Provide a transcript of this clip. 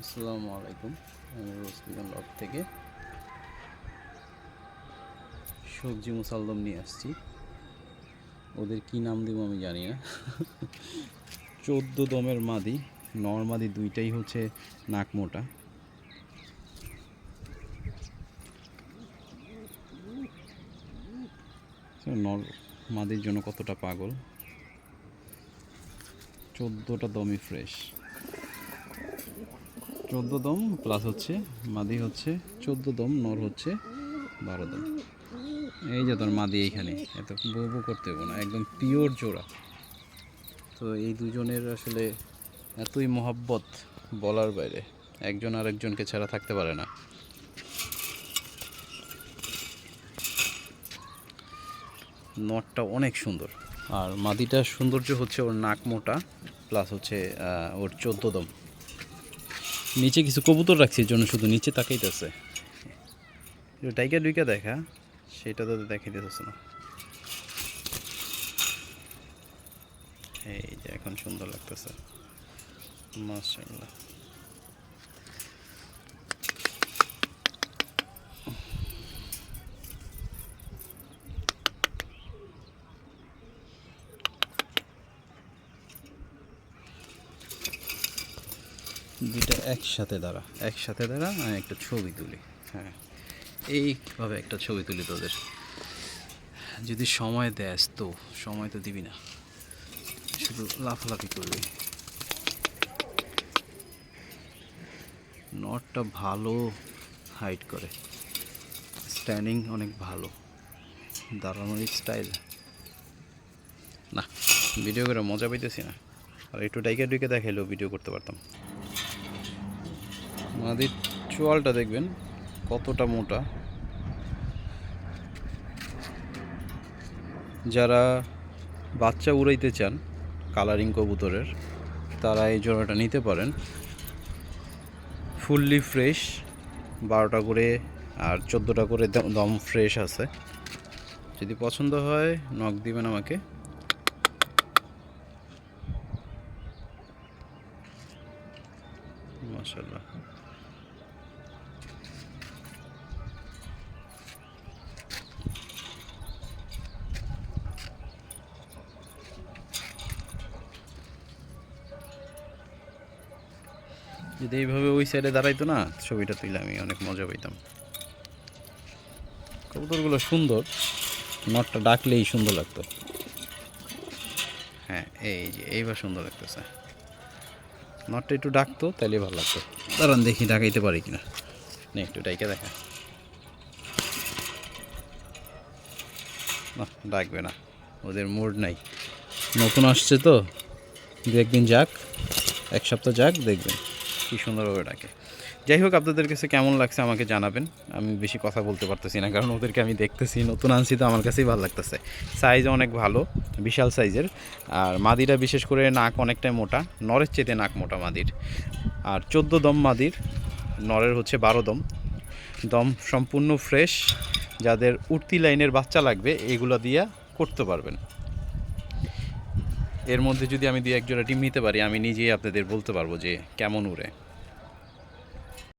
আসসালামু আলাইকুম। আমি রসবিগন লক থেকে সবজি মুসালদম নিয়ে আসছি। ওদের কি নাম দেবো আমি জানি না। চোদ্দ দমের মাদি, নর মাদি দুইটাই হচ্ছে নাক মোটা। নর মাদির জন্য কতটা পাগল। চোদ্দোটা দমই ফ্রেশ চোদ্দ দম প্লাস হচ্ছে মাদি হচ্ছে, চোদ্দ দম, নর হচ্ছে বারো দম। এই যে তোর মাদি এইখানে, এত বউ করতে হবে না, একদম পিওর জোড়া। তো এই দুজনের আসলে এতই মহাব্বত বলার বাইরে, একজন আরেকজনকে ছাড়া থাকতে পারে না। নটটা অনেক সুন্দর। আর মাদিটার সৌন্দর্য হচ্ছে ওর নাক মোটা প্লাস হচ্ছে ওর চোদ্দ দম। নিচে কিছু কবুতর রাখছি জন্য শুধু নিচে তাকাইতেছে। ডাইকা ডুইকা দেখা, সেটা তো দেখাইতেছে না। এই যে এখন সুন্দর লাগতেছে। মাশাআল্লাহ। দুইটা একসাথে দাঁড়া একসাথে দাঁড়া আমি একটা ছবি তুলি হ্যাঁ। এইভাবে একটা ছবি তুলি তোদের। যদি সময় দেয় তো, সময় তো দিবি না। শুধু লাফালাফি করবি। নটটা ভালো হাইট করে। স্ট্যান্ডিং অনেক ভালো। দাঁড়ানোর স্টাইল না ভিডিও করে মজা পাইতেছি না। আর একটু ডাইকে ডুইকে দেখাইলেও ভিডিও করতে পারতাম। মাদির চোয়ালটা দেখবেন, কতটা মোটা। যারা বাচ্চা উড়াইতে চান, কালারিং কবুতরের, তারা এই জোড়াটা নিতে পারেন। ফুললি ফ্রেশ, বারোটা করে আর চোদ্দোটা করে দম ফ্রেশ আছে। যদি পছন্দ হয় নক দিবেন আমাকে। মাশাল্লাহ যদি এইভাবে ওই সাইডে দাঁড়াইতো না, ছবিটা তুলে আমি অনেক মজা পাইতাম। কবুতরগুলো সুন্দর, নটটা ডাকলেই সুন্দর লাগতো। হ্যাঁ এই যে, এইবার সুন্দর লাগতেছে। নটটা একটু ডাকতো তাহলে ভালো লাগতো। দাঁড়ান দেখি ডাকাইতে পারি কিনা। না একটু ডাইকে দেখা। না ডাকবে না ওদের মুড নাই। নতুন আসছে তো দু একদিন যাক এক সপ্তাহ যাক দেখবেন। কী সুন্দরভাবে ডাকে। যাই হোক, আপনাদের কাছে কেমন লাগছে আমাকে জানাবেন। আমি বেশি কথা বলতে পারতেছি না, কারণ ওদেরকে আমি দেখতেছি, নতুন আনছি তো আমার কাছেই ভালো লাগতেছে। সাইজ অনেক ভালো, বিশাল সাইজের আর মাদিরা বিশেষ করে নাক অনেকটাই মোটা, নরের চেতে নাক মোটা মাদির। আর চোদ্দ দম মাদির, নরের হচ্ছে বারো দম। দম সম্পূর্ণ ফ্রেশ যাদের উঠতি লাইনের বাচ্চা লাগবে, এগুলো দিয়া করতে পারবেন। এর মধ্যে যদি আমি দু এক জোড়া টিম নিতে পারি, আমি নিজেই আপনাদের বলতে পারব যে কেমন উড়ে